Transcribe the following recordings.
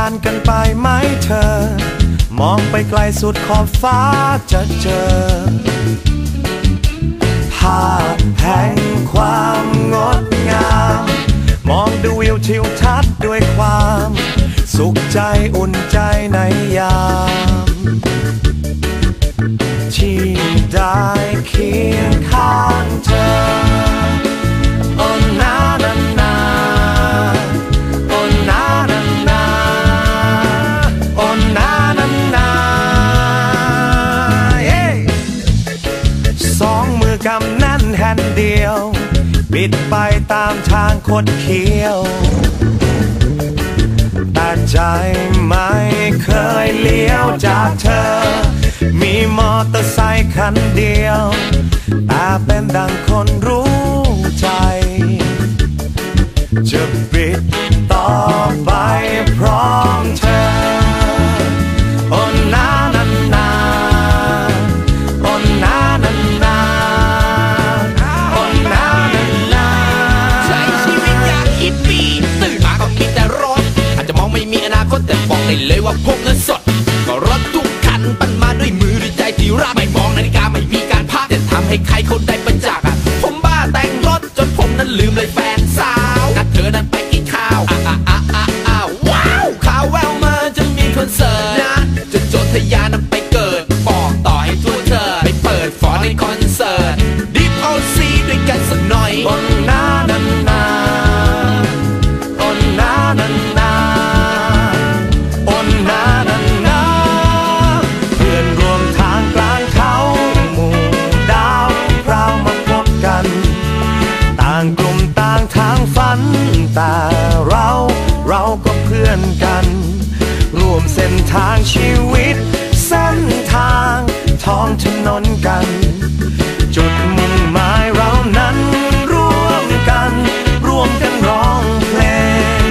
านกันไปไหมเธอ มองไปไกลสุดขอบฟ้าจะเจอ ภาพแห่งความงดงาม มองดูวิวทิวทัศน์ด้วยความ สุขใจอุ่นใจในยาม กำแน่นแห่นเดียว บิดไปตามทางคดเคี้ยว แต่ใจไม่เคยเลี้ยวจากเธอ มีมอเตอร์ไซค์คันเดียว แต่เป็นดังคนรู้ใจ จะบิด ได้เลยว่าพกเงินสด ก็รถทุกคันปั้นมาด้วยมือด้วยใจที่รักไม่มองนาฬิกาไม่มีการพักแต่ทำให้ใครคนใดประจักษ์อะผมบ้าแต่งรถจนผมนั้นลืมเลยแฟนสาวนัดเธอนั้นไปกินข้าวอะอะอะอะอะว้าวข่าวแววมาจะมีคอนเสิร์ตนะจะโจทยานั้น กัน ร่วมเส้นทางชีวิต เส้นทางท้องถนนกัน จุดมุ่งหมายเรานั้นร่วมกัน ร่วมกันร้องเพลง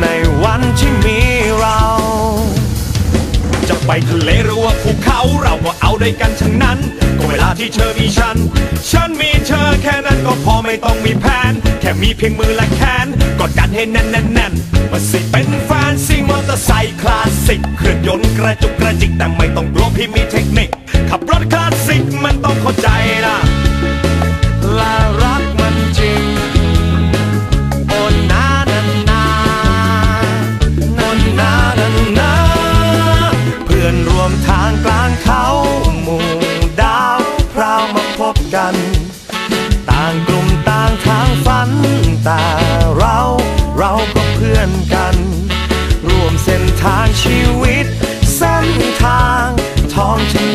ในวันที่มีเรา จะไปทะเลหรือว่าภูเขาเราก็เอาด้วยกันทั้งนั้น ก็เวลาที่เธอมีฉัน ฉันมีเธอแค่นั้นก็พอไม่ต้องมีแผน แค่มีเพียงมือและแขนกอดกันให้แน่นแน่นแน่นมาสิเป็นแฟน ซิ่งมอเตอร์ไซค์คลาสสิกเครื่องยนต์กระจุกกระจิกแต่ไม่ต้องกลัวพี่มีเทคนิค ขับรถคลาสสิกมันต้องเข้าใจ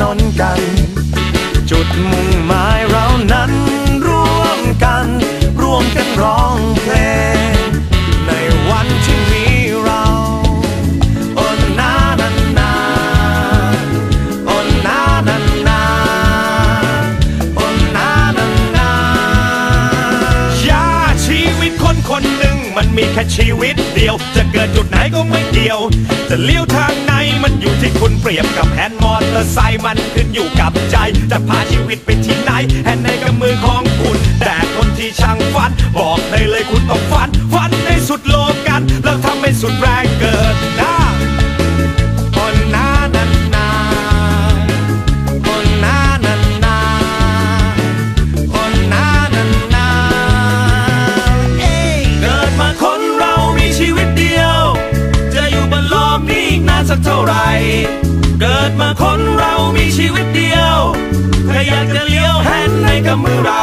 นนกัน จุดมุ่งหมายเรานั้นร่วมกัน ร่วมกันร้องเพลง ในวันที่มีเราโอ้นานานาโอ้นานานาโอ้นานานายาชีวิตคนคนหนึ่งมันมีแค่ชีวิตเดียว จะเกิดจุดไหนก็ไม่เกี่ยว จะเลี้ยวทางไหนมันอยู่ที่คุณเปรียบกับแฮนด์ม ตอร์ไซค์มันขึ้นอยู่กับใจ จะพาชีวิตไปที่ไหนแห่ในกำมือของคุณ แต่คนที่ช่างฟันบอกได้เลยคุณ เกิดมาคนเรามีชีวิตเดียวใครอยากจะเลี้ยวแฮนด์ในกับมือเรา